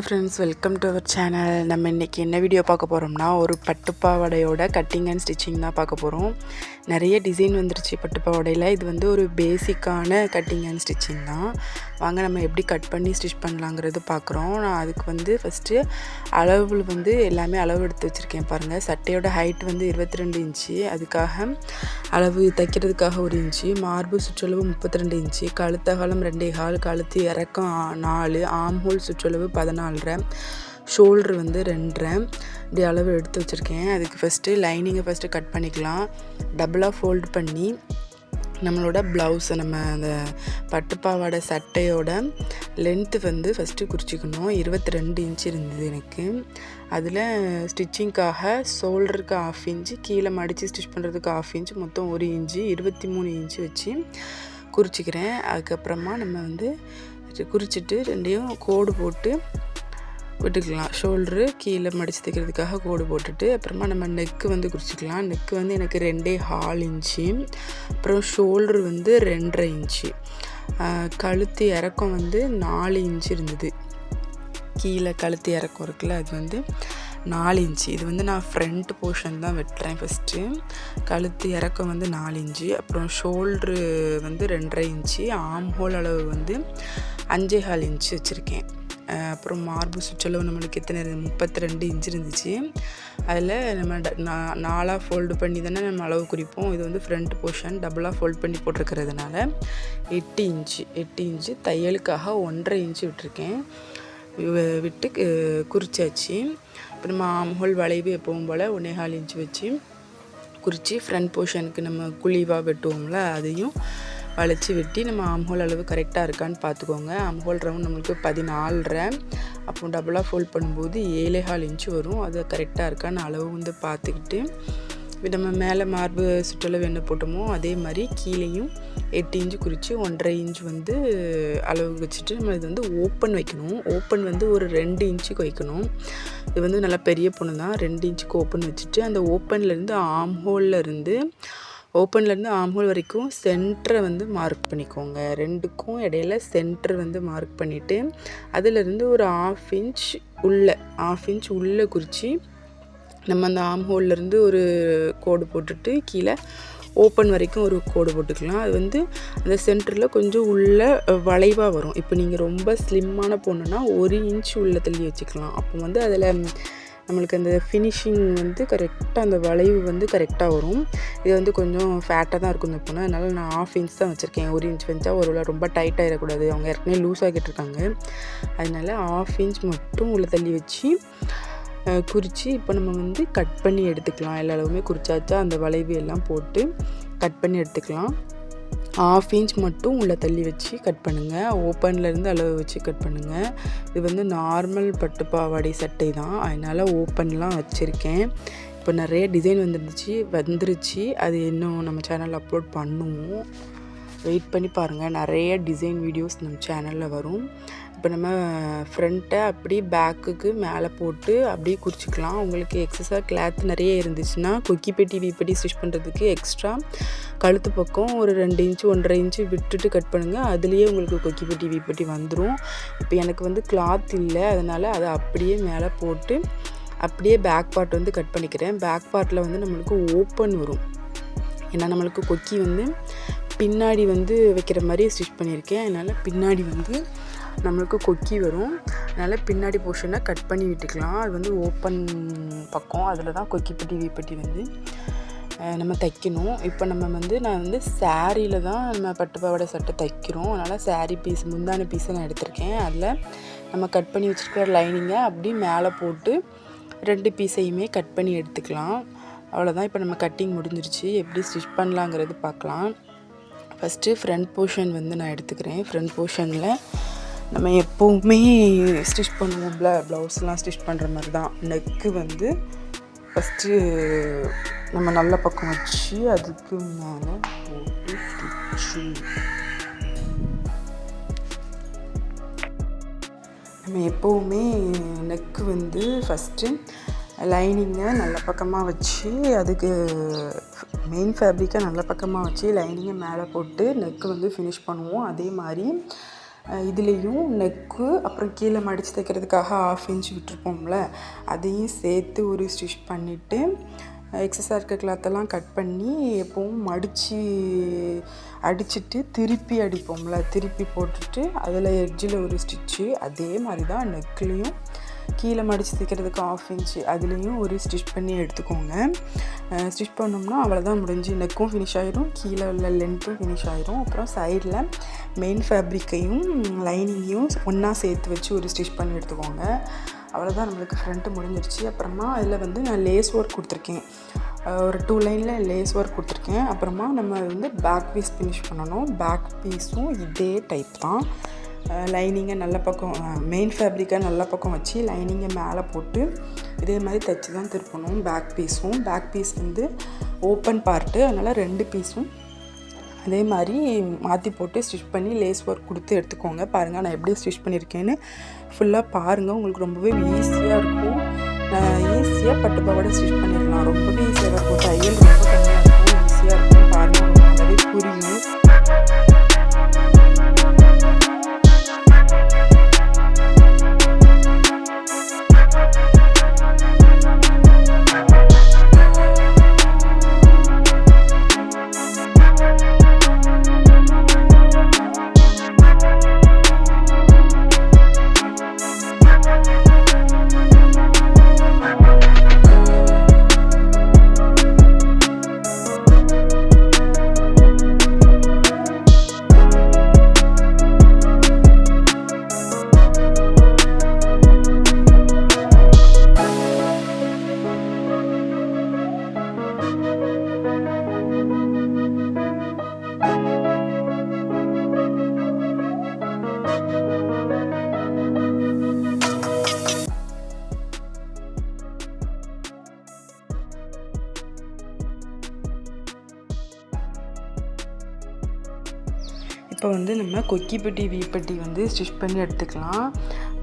Hi friends welcome to our channel நம்ம இன்றைக்கி என்ன வீடியோ பார்க்க போகிறோம்னா ஒரு பட்டுப்பாவடையோட கட்டிங் அண்ட் ஸ்டிச்சிங் தான் பார்க்க போகிறோம் நிறைய டிசைன் வந்துருச்சு பட்டுப்பாவடையில். இது வந்து ஒரு பேசிக்கான கட்டிங் அண்ட் ஸ்டிச்சிங் தான். வாங்க நம்ம எப்படி கட் பண்ணி ஸ்டிச் பண்ணலாங்கிறது பார்க்குறோம் நான் அதுக்கு வந்து ஃபஸ்ட்டு அளவு வந்து எல்லாமே அளவு எடுத்து வச்சுருக்கேன் பாருங்கள் சட்டையோட ஹைட் வந்து இருபத்தி ரெண்டு இன்ச்சு. அதுக்காக அளவு தைக்கிறதுக்காக ஒரு இன்ச்சு. மார்பு சுற்றளவு முப்பத்தி ரெண்டு இன்ச்சு. கழுத்தகலம் ரெண்டே கால் கழுத்து இறக்கம் நாலு ஆம்ஹோல் சுற்றளவு பதினாலரை. ஷோல்ட்ரு வந்து ரெண்டரை. இப்படி அளவு எடுத்து வச்சுருக்கேன். அதுக்கு ஃபஸ்ட்டு லைனிங்கை ஃபஸ்ட்டு கட் பண்ணிக்கலாம். டபுளாக ஃபோல்ட் பண்ணி நம்மளோட ப்ளவுஸை நம்ம அந்த பட்டுப்பாவாடை சட்டையோட லென்த்து வந்து ஃபஸ்ட்டு குறிச்சிக்கணும். இருபத்தி ரெண்டு இன்ச் இருந்தது எனக்கு. அதில் ஸ்டிச்சிங்க்காக ஷோல்டருக்கு ஆஃப் இன்ச்சு கீழே மடித்து ஸ்டிச் பண்ணுறதுக்கு ஆஃப் இன்ச் மொத்தம் ஒரு இன்ச்சு இருபத்தி மூணு இன்ச்சு வச்சு குறிச்சிக்கிறேன். அதுக்கப்புறமா நம்ம வந்து குறிச்சிட்டு ரெண்டையும் கோடு போட்டு விட்டுக்கலாம். ஷோல்ட்ரு கீழே மடித்து தைக்கிறதுக்காக கோடு போட்டுட்டு அப்புறமா நம்ம நெக்கு வந்து குறிச்சிக்கலாம் நெக்கு வந்து எனக்கு ரெண்டே ஹால் இன்ச்சு. அப்புறம் ஷோல்ட்ரு வந்து ரெண்டரை இன்ச்சு. கழுத்து இறக்கம் வந்து நாலு இன்ச்சு இருந்தது. கீழே கழுத்து இறக்கம் இருக்குல்ல அது வந்து நாலு இன்ச்சு. இது வந்து நான் ஃப்ரண்ட் போர்ஷன் தான் வெட்டுறேன் ஃபஸ்ட்டு கழுத்து இறக்கம் வந்து நாலு இன்ச்சு. அப்புறம் ஷோல்ட்ரு வந்து ரெண்டரை இன்ச்சு. ஆம் ஹோல் அளவு வந்து அஞ்சே ஹால் இன்ச்சு வச்சுருக்கேன். அப்புறம் மார்பு சுற்றளவு நம்மளுக்கு எத்தனை இருந்து முப்பத்தி ரெண்டு இன்ச் இருந்துச்சு. அதில் நம்ம ட- நா- நாலாக ஃபோல்டு பண்ணி தானே நம்ம அளவு குறிப்போம். இது வந்து ஃப்ரண்ட் போர்ஷன் டபுளாக ஃபோல்ட் பண்ணி போட்டிருக்கிறதுனால எட்டு இன்ச்சு எட்டு இன்ச்சு தையலுக்காக ஒன்றரை இன்ச்சு விட்டுருக்கேன். விட்டு குறிச்சாச்சு. இப்போ நம்ம ஆம்ஹோல் வளைவு எப்பவும் போல் ஒன்னேகால் இன்ச்சு வச்சு குறித்து ஃப்ரண்ட் போர்ஷனுக்கு நம்ம குழிவாக வெட்டுவோம்ல அதையும் வளைச்சி வெட்டி நம்ம ஆம்ஹோல் அளவு கரெக்டாக இருக்கான்னு பார்த்துக்கோங்க. ஆம்ஹோல் ரவுண்ட் நம்மளுக்கு பதினாலரை. அப்போ டபுளாக ஃபோல்ட் பண்ணும்போது ஏழே கால் இன்ச்சு வரும். அது கரெக்டாக இருக்கான்னு அளவு வந்து பார்த்துக்கிட்டு நம்ம மேலே மார்பு சுற்றளவு என்ன போட்டோமோ அதே மாதிரி கீழேயும் எட்டு இன்ச்சு குறித்து ஒன்றரை இன்ச் வந்து அளவு வச்சுட்டு நம்ம இது வந்து ஓப்பன் வைக்கணும். ஓப்பன் வந்து ஒரு ரெண்டு இன்ச்சுக்கு வைக்கணும். இது வந்து நல்லா பெரிய பொண்ணு தான் ரெண்டு இன்ச்சுக்கு ஓப்பன் வச்சுட்டு அந்த ஓப்பன்லேருந்து ஆம் இருந்து ஓப்பன்லேருந்து ஆம்ஹோல் வரைக்கும் சென்டரை வந்து மார்க் பண்ணிக்கோங்க. ரெண்டுக்கும் இடையில சென்டர் வந்து மார்க் பண்ணிவிட்டு அதிலிருந்து ஒரு ஆஃப் இன்ச் உள்ளே ஆஃப் இன்ச் உள்ளே குறித்து நம்ம அந்த ஆம் இருந்து ஒரு கோடு போட்டுட்டு கீழே ஓப்பன் வரைக்கும் ஒரு கோடு போட்டுக்கலாம். அது வந்து அந்த சென்டரில் கொஞ்சம் உள்ள வளைவாக வரும். இப்போ நீங்கள் ரொம்ப ஸ்லிம்மான பொண்ணுன்னா ஒரு இன்ச் உள்ள தள்ளி வச்சுக்கலாம். அப்போ வந்து அதில் நம்மளுக்கு அந்த ஃபினிஷிங் வந்து கரெக்டாக அந்த வளைவு வந்து கரெக்டாக வரும். இது வந்து கொஞ்சம் ஃபேட்டாக தான் இருக்கும் இந்த பொண்ணு அதனால் நான் ஆஃப் இன்ச் தான் வச்சுருக்கேன். ஒரு இன்ச் வச்சா ஒரு வேளை ரொம்ப டைட் ஆகிடக்கூடாது அவங்க ஏற்கனவே லூஸ் ஆகிட்டு இருக்காங்க. அதனால ஆஃப் இன்ச் மட்டும் உள்ளே தள்ளி வச்சு குறித்து இப்போ நம்ம வந்து கட் பண்ணி எடுத்துக்கலாம். எல்லா அளவுமே குறிச்சாச்சா அந்த வளைவு எல்லாம் போட்டு கட் பண்ணி எடுத்துக்கலாம். ஆஃப் இன்ச் மட்டும் உள்ளே தள்ளி வச்சு கட் பண்ணுங்கள் ஓப்பன்லேருந்து அளவு வச்சு கட் பண்ணுங்கள் இது வந்து நார்மல் பட்டு பாவாடை சட்டை தான். அதனால் ஓப்பன்லாம் வச்சுருக்கேன். இப்போ நிறைய டிசைன் வந்துருந்துச்சு வந்துருச்சு. அது இன்னும் நம்ம சேனலில் அப்லோட் பண்ணுவோம். வெயிட் பண்ணி பாருங்கள் நிறைய டிசைன் வீடியோஸ் நம்ம சேனலில் வரும். இப்போ நம்ம ஃப்ரண்ட்டை அப்படியே பேக்குக்கு மேலே போட்டு அப்படியே குறிச்சிக்கலாம் உங்களுக்கு எக்ஸஸாக கிளாத் நிறைய இருந்துச்சுன்னா கொக்கி பெட்டி வீப்பட்டி ஸ்டிச் பண்ணுறதுக்கு எக்ஸ்ட்ரா கழுத்து பக்கம் ஒரு ரெண்டு இன்ச்சு ஒன்றரை இன்ச்சு விட்டுட்டு கட் பண்ணுங்கள் அதுலேயே உங்களுக்கு கொக்கி பெட்டி வீப்பட்டி வந்துடும் இப்போ எனக்கு வந்து கிளாத் இல்லை. அதனால் அதை அப்படியே மேலே போட்டு அப்படியே பேக் பார்ட் வந்து கட் பண்ணிக்கிறேன். பேக் பார்ட்டில் வந்து நம்மளுக்கு ஓப்பன் வரும். ஏன்னா நம்மளுக்கு கொக்கி வந்து பின்னாடி வந்து வைக்கிற மாதிரி ஸ்டிச் பண்ணியிருக்கேன். அதனால் பின்னாடி வந்து நம்மளுக்கு கொக்கி வரும். அதனால் பின்னாடி போர்ஷனை கட் பண்ணி விட்டுக்கலாம். அது வந்து ஓப்பன் பக்கம். அதில் தான் கொக்கி பெட்டி வீப்பட்டி வந்து நம்ம தைக்கணும். இப்போ நம்ம வந்து நான் வந்து சாரியில் தான் நம்ம பட்டு பாவாடை சட்டை தைக்கிறோம். அதனால் சாரீ பீஸ் முந்தான பீஸை நான் எடுத்திருக்கேன். அதில் நம்ம கட் பண்ணி வச்சுருக்கிற லைனிங்கை அப்படியே மேலே போட்டு ரெண்டு பீஸையுமே கட் பண்ணி எடுத்துக்கலாம். அவ்வளோதான் இப்போ நம்ம கட்டிங் முடிஞ்சிருச்சு. எப்படி ஸ்டிச் பண்ணலாங்கிறது பார்க்கலாம். ஃபஸ்ட்டு ஃப்ரண்ட் போர்ஷன் வந்து நான் எடுத்துக்கிறேன். ஃப்ரண்ட் போர்ஷனில் நம்ம எப்போவுமே ஸ்டிச் பண்ணுவோம்ல ப்ளவுஸ்லாம் ஸ்டிச் பண்ணுற மாதிரி தான் நெக்கு வந்து ஃபஸ்ட்டு நம்ம நல்ல பக்கம் வச்சு அதுக்கு மேலே போட்டு தைச்சு நம்ம எப்போவுமே நெக்கு வந்து ஃபஸ்ட்டு லைனிங்கை நல்ல பக்கமாக வச்சு அதுக்கு மெயின் ஃபேப்ரிக்கை நல்ல பக்கமாக வச்சு லைனிங்கை மேலே போட்டு நெக்கு வந்து ஃபினிஷ் பண்ணுவோம். அதே மாதிரி இதுலேயும் நெக்கு அப்புறம் கீழே மடித்து தைக்கிறதுக்காக ஆஃப் இன்ச் விட்டுருப்போம்ல அதையும் சேர்த்து ஒரு ஸ்டிச் பண்ணிவிட்டு எக்ஸஸாக இருக்க கிளாத்தெல்லாம் கட் பண்ணி எப்போவும் மடித்து அடிச்சுட்டு திருப்பி அடிப்போம்ல திருப்பி போட்டுட்டு அதில் எட்ஜில் ஒரு ஸ்டிச்சு அதே மாதிரி தான் நெக்லேயும் கீழே மடித்து தைக்கிறதுக்கு ஆஃப் இன்ச்சு அதுலேயும் ஒரு ஸ்டிச் பண்ணி எடுத்துக்கோங்க. ஸ்டிச் பண்ணோம்னா அவ்வளோதான் முடிஞ்சு நெக்கும் ஃபினிஷ் ஆகிரும் கீழே உள்ள லென்த்தும் ஃபினிஷ் ஆகிரும் அப்புறம் சைடில் மெயின் ஃபேப்ரிக்கையும் லைனிங்கையும் ஒன்றா சேர்த்து வச்சு ஒரு ஸ்டிச் பண்ணி எடுத்துக்கோங்க. அவ்வளோதான் நம்மளுக்கு ஃப்ரண்ட்டு முடிஞ்சிருச்சு. அப்புறமா அதில் வந்து நான் லேஸ் ஒர்க் கொடுத்துருக்கேன். ஒரு டூ லைனில் லேஸ் ஒர்க் கொடுத்துருக்கேன். அப்புறமா நம்ம வந்து பேக் பீஸ் ஃபினிஷ் பண்ணணும். பேக் பீஸும் இதே டைப் தான். லைனிங்கை நல்ல பக்கம் மெயின் ஃபேப்ரிக்காக நல்ல பக்கம் வச்சு லைனிங்கை மேலே போட்டு இதே மாதிரி தைச்சி தான் திருப்பணும் பேக் பீஸும் பேக் பீஸ் வந்து ஓப்பன் பார்ட்டு அதனால் ரெண்டு பீஸும் அதே மாதிரி மாற்றி போட்டு ஸ்டிச் பண்ணி லேஸ் ஒர்க் கொடுத்து எடுத்துக்கோங்க. பாருங்கள் நான் எப்படி ஸ்டிச் பண்ணியிருக்கேன்னு. ஃபுல்லாக பாருங்கள் உங்களுக்கு ரொம்பவே ஈஸியாக இருக்கும். ஈஸியாக பட்டு பாவாடை ஸ்டிச் பண்ணிடலாம். ரொம்பவே இப்போ வந்து நம்ம கொக்கிப்பட்டி வீப்பட்டி வந்து ஸ்டிச் பண்ணி எடுத்துக்கலாம்.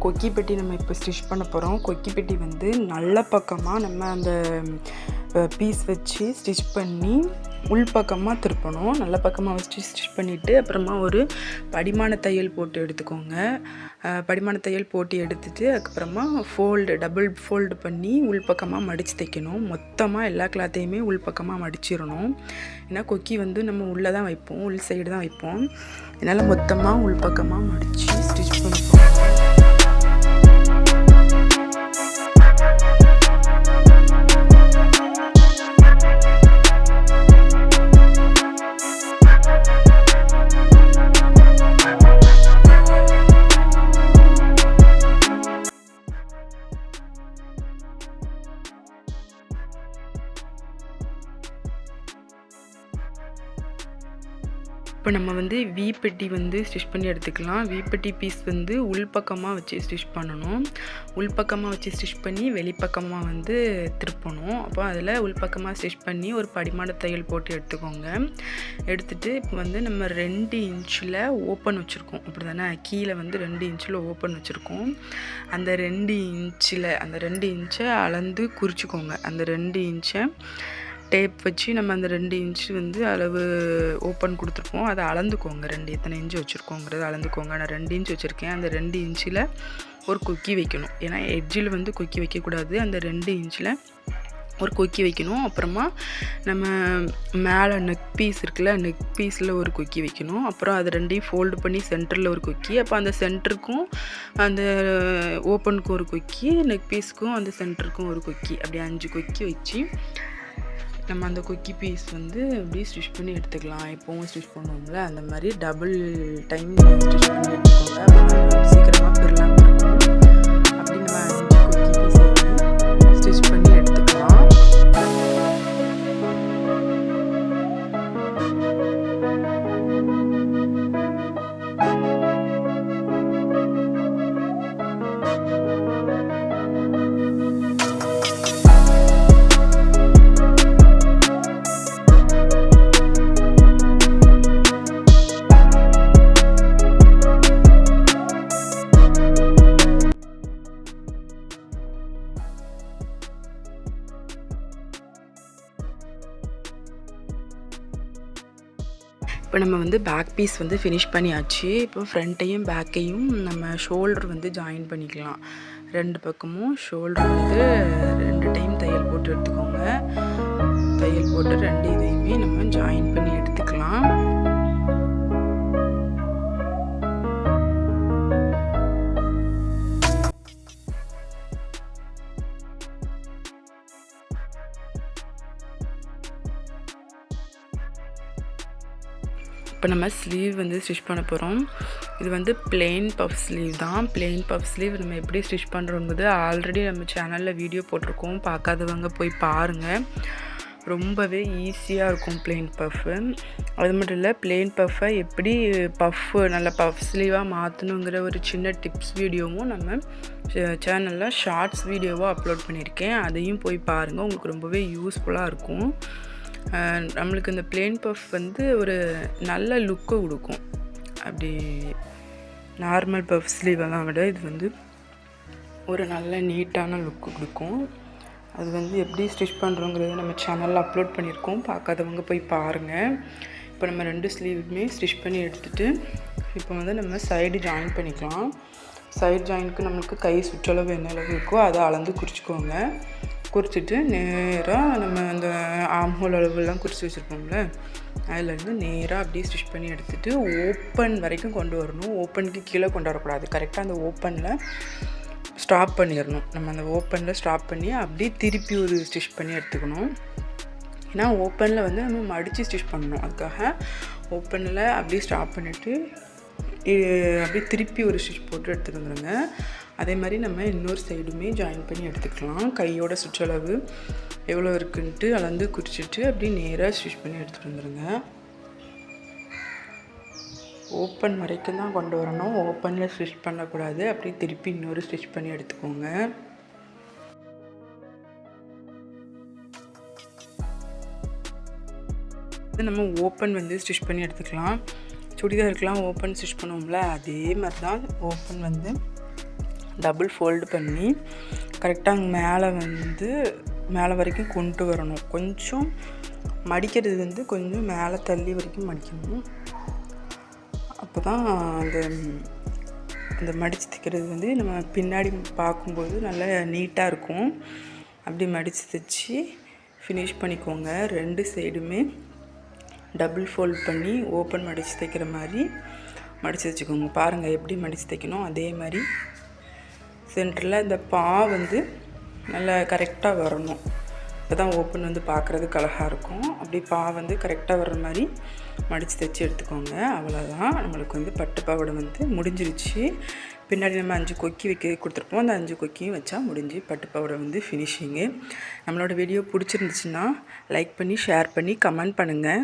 கொக்கிப்பட்டி நம்ம இப்போ ஸ்டிச் பண்ண போகிறோம் கொக்கிப்பட்டி வந்து நல்ல பக்கமாக நம்ம அந்த பீஸ் வச்சு ஸ்டிச் பண்ணி உள்பக்கமாக திருப்பணும். நல்ல பக்கமாக வச்சு ஸ்டிச் பண்ணிவிட்டு அப்புறமா ஒரு படிமான தையல் போட்டு எடுத்துக்கோங்க. படிமான தையல் போட்டு எடுத்துட்டு அதுக்கப்புறமா ஃபோல்டு டபுள் ஃபோல்டு பண்ணி உள்பக்கமாக மடித்து தைக்கணும். மொத்தமாக எல்லா கிளாத்தையுமே உள்பக்கமாக மடிச்சிடணும். ஏன்னா கொக்கி வந்து நம்ம உள்ளே தான் வைப்போம் உள் சைடு தான் வைப்போம். அதனால் மொத்தமாக உள்பக்கமாக மடித்து ஸ்டிச் பண்ணிப்போம் இப்போ நம்ம வந்து வீப்பெட்டி வந்து ஸ்டிச் பண்ணி எடுத்துக்கலாம். வீப்பெட்டி பீஸ் வந்து உள்பக்கமாக வச்சு ஸ்டிச் பண்ணணும். உள்பக்கமாக வச்சு ஸ்டிச் பண்ணி வெளிப்பக்கமாக வந்து திருப்பணும். அப்போ அதில் உள்பக்கமாக ஸ்டிச் பண்ணி ஒரு படிமான தையல் போட்டு எடுத்துக்கோங்க. எடுத்துகிட்டு இப்போ வந்து நம்ம ரெண்டு இன்ச்சில் ஓப்பன் வச்சுருக்கோம். அப்படி தானே கீழே வந்து ரெண்டு இன்ச்சில் ஓப்பன் வச்சுருக்கோம். அந்த ரெண்டு இன்ச்சில் அந்த ரெண்டு இன்ச்சை அளந்து குறிச்சிக்கோங்க. அந்த ரெண்டு இன்ச்சை டேப் வச்சு நம்ம அந்த ரெண்டு இன்ச்சு வந்து அளவு ஓப்பன் கொடுத்துருப்போம். அதை அளந்துக்கோங்க. ரெண்டு எத்தனை இன்ச்சு வச்சுருக்கோங்கிறத அளந்துக்கோங்க. நான் ரெண்டு இன்ச் வச்சுருக்கேன். அந்த ரெண்டு இன்ச்சில் ஒரு கொக்கி வைக்கணும். ஏன்னா எட்ஜில் வந்து கொக்கி வைக்கக்கூடாது. அந்த ரெண்டு இன்ச்சில் ஒரு கொக்கி வைக்கணும். அப்புறமா நம்ம மேலே நெக் பீஸ் இருக்குல்ல நெக் பீஸில் ஒரு கொக்கி வைக்கணும். அப்புறம் அது ரெண்டையும் ஃபோல்டு பண்ணி சென்டரில் ஒரு கொக்கி. அப்போ அந்த சென்டருக்கும் அந்த ஓப்பனுக்கும் ஒரு கொக்கி நெக் பீஸுக்கும் அந்த சென்டருக்கும் ஒரு கொக்கி. அப்படி அஞ்சு கொக்கி வச்சு நம்ம அந்த குக்கி பீஸ் வந்து அப்படியே ஸ்டிச் பண்ணி எடுத்துக்கலாம். எப்போவும் ஸ்டிச் பண்ணுவோம்ல அந்த மாதிரி டபுள் டைம் ஸ்டிச் பண்ணி எடுத்துக்கோங்க. சீக்கிரமாக பெறலாம். இப்போ நம்ம வந்து பேக் பீஸ் வந்து ஃபினிஷ் பண்ணியாச்சு. இப்போ ஃப்ரண்ட்டையும் பேக்கையும் நம்ம ஷோல்டர் வந்து ஜாயின் பண்ணிக்கலாம். ரெண்டு பக்கமும் ஷோல்டர் வந்து ரெண்டு டைம் தையல் போட்டு எடுத்துக்கோங்க. தையல் போட்டு ரெண்டு இதையுமே நம்ம ஜாயின் பண்ணி இப்போ நம்ம ஸ்லீவ் வந்து ஸ்டிச் பண்ண போகிறோம் இது வந்து பிளெயின் பஃப் ஸ்லீவ் தான். பிளெயின் பஃப் ஸ்லீவ் நம்ம எப்படி ஸ்டிச் பண்ணுறோங்கிறது ஆல்ரெடி நம்ம சேனலில் வீடியோ போட்டிருக்கோம். பார்க்காதவங்க போய் பாருங்கள் ரொம்பவே ஈஸியாக இருக்கும் பிளெயின் பஃப்பு அது மட்டும் இல்லை பிளெயின் பஃப்பை எப்படி பஃப்பு நல்ல பஃப் ஸ்லீவாக மாற்றணுங்கிற ஒரு சின்ன டிப்ஸ் வீடியோவும் நம்ம சேனலில் ஷார்ட்ஸ் வீடியோவாக அப்லோட் பண்ணியிருக்கேன். அதையும் போய் பாருங்கள் உங்களுக்கு ரொம்பவே யூஸ்ஃபுல்லாக இருக்கும். நம்மளுக்கு இந்த பிளேன் பஃப் வந்து ஒரு நல்ல லுக்கை கொடுக்கும் அப்படி நார்மல் பஃப் ஸ்லீவெல்லாம் விட இது வந்து ஒரு நல்ல நீட்டான லுக்கு கொடுக்கும். அது வந்து எப்படி ஸ்டிச் பண்ணுறோங்கிறத நம்ம சேனலில் அப்லோட் பண்ணியிருக்கோம். பார்க்காதவங்க போய் பாருங்கள் இப்போ நம்ம ரெண்டு ஸ்லீவுமே ஸ்டிச் பண்ணி எடுத்துகிட்டு இப்போ வந்து நம்ம சைடு ஜாயின் பண்ணிக்கலாம். சைடு ஜாயினுக்கு நம்மளுக்கு கை சுற்றளவு என்ன அளவு இருக்கோ அதை அளந்து குறிச்சிக்கோங்க குறிச்சிட்டு நேராக நம்ம அந்த ஆம்ஹோல் அளவுலாம் குறித்து வச்சுருப்போம்ல அதுலேருந்து நேராக அப்படியே ஸ்டிச் பண்ணி எடுத்துகிட்டு ஓப்பன் வரைக்கும் கொண்டு வரணும். ஓப்பனுக்கு கீழே கொண்டு வரக்கூடாது. கரெக்டாக அந்த ஓப்பனில் ஸ்டாப் பண்ணிடணும். நம்ம அந்த ஓப்பனில் ஸ்டாப் பண்ணி அப்படியே திருப்பி ஒரு ஸ்டிச் பண்ணி எடுத்துக்கணும். ஏன்னா ஓப்பனில் வந்து நம்ம மடித்து ஸ்டிச் பண்ணணும். அதுக்காக ஓப்பனில் அப்படியே ஸ்டாப் பண்ணிவிட்டு அப்படியே திருப்பி ஒரு ஸ்டிச் போட்டு எடுத்துகிட்டு வந்துடுங்க அதே மாதிரி நம்ம இன்னொரு சைடுமே ஜாயின் பண்ணி எடுத்துக்கலாம். கையோட சுற்றளவு எவ்வளோ இருக்குன்ட்டு அளந்து குறிச்சிட்டு அப்படியே நேராக ஸ்டிச் பண்ணி எடுத்துகிட்டு வந்துடுங்க ஓப்பன் வரைக்கும் தான் கொண்டு வரணும். ஓப்பனில் ஸ்டிச் பண்ணக்கூடாது. அப்படியே திருப்பி இன்னொரு ஸ்டிச் பண்ணி எடுத்துக்கோங்க. நம்ம ஓப்பன் வந்து ஸ்டிச் பண்ணி எடுத்துக்கலாம். சுடிதாருக்கெலாம் ஓப்பன் ஸ்டிச் பண்ணுவோம்ல அதே மாதிரி தான் ஓப்பன் வந்து டபுள் ஃபோல்டு பண்ணி கரெக்டாக அங்கே மேலே வந்து மேலே வரைக்கும் கொண்டு வரணும். கொஞ்சம் மடிக்கிறது வந்து கொஞ்சம் மேலே தள்ளி வரைக்கும் மடிக்கணும். அப்போ தான் அந்த அந்த மடித்து தைக்கிறது வந்து நம்ம பின்னாடி பார்க்கும்போது நல்லா நீட்டாக இருக்கும். அப்படி மடித்து தைச்சி ஃபினிஷ் பண்ணிக்கோங்க. ரெண்டு சைடுமே டபுள் ஃபோல்ட் பண்ணி ஓப்பன் மடித்து தைக்கிற மாதிரி மடித்து வச்சுக்கோங்க பாருங்கள் எப்படி மடித்து தைக்கணும். அதே மாதிரி சென்டரில் இந்த பா வந்து நல்லா கரெக்டாக வரணும். இப்போ தான் ஓப்பன் வந்து பார்க்குறதுக்கு அழகாக இருக்கும். அப்படி பா வந்து கரெக்டாக வர்ற மாதிரி மடித்து தைச்சி எடுத்துக்கோங்க. அவ்வளோதான் நம்மளுக்கு வந்து பட்டு பாவடை வந்து முடிஞ்சிருச்சு. பின்னாடி நம்ம அஞ்சு கொக்கி வைக்க கொடுத்துருப்போம். அந்த அஞ்சு கொக்கியும் வச்சா முடிஞ்சு பட்டு பாவடை வந்து ஃபினிஷிங்கு நம்மளோட வீடியோ பிடிச்சிருந்துச்சுன்னா லைக் பண்ணி ஷேர் பண்ணி கமெண்ட் பண்ணுங்கள்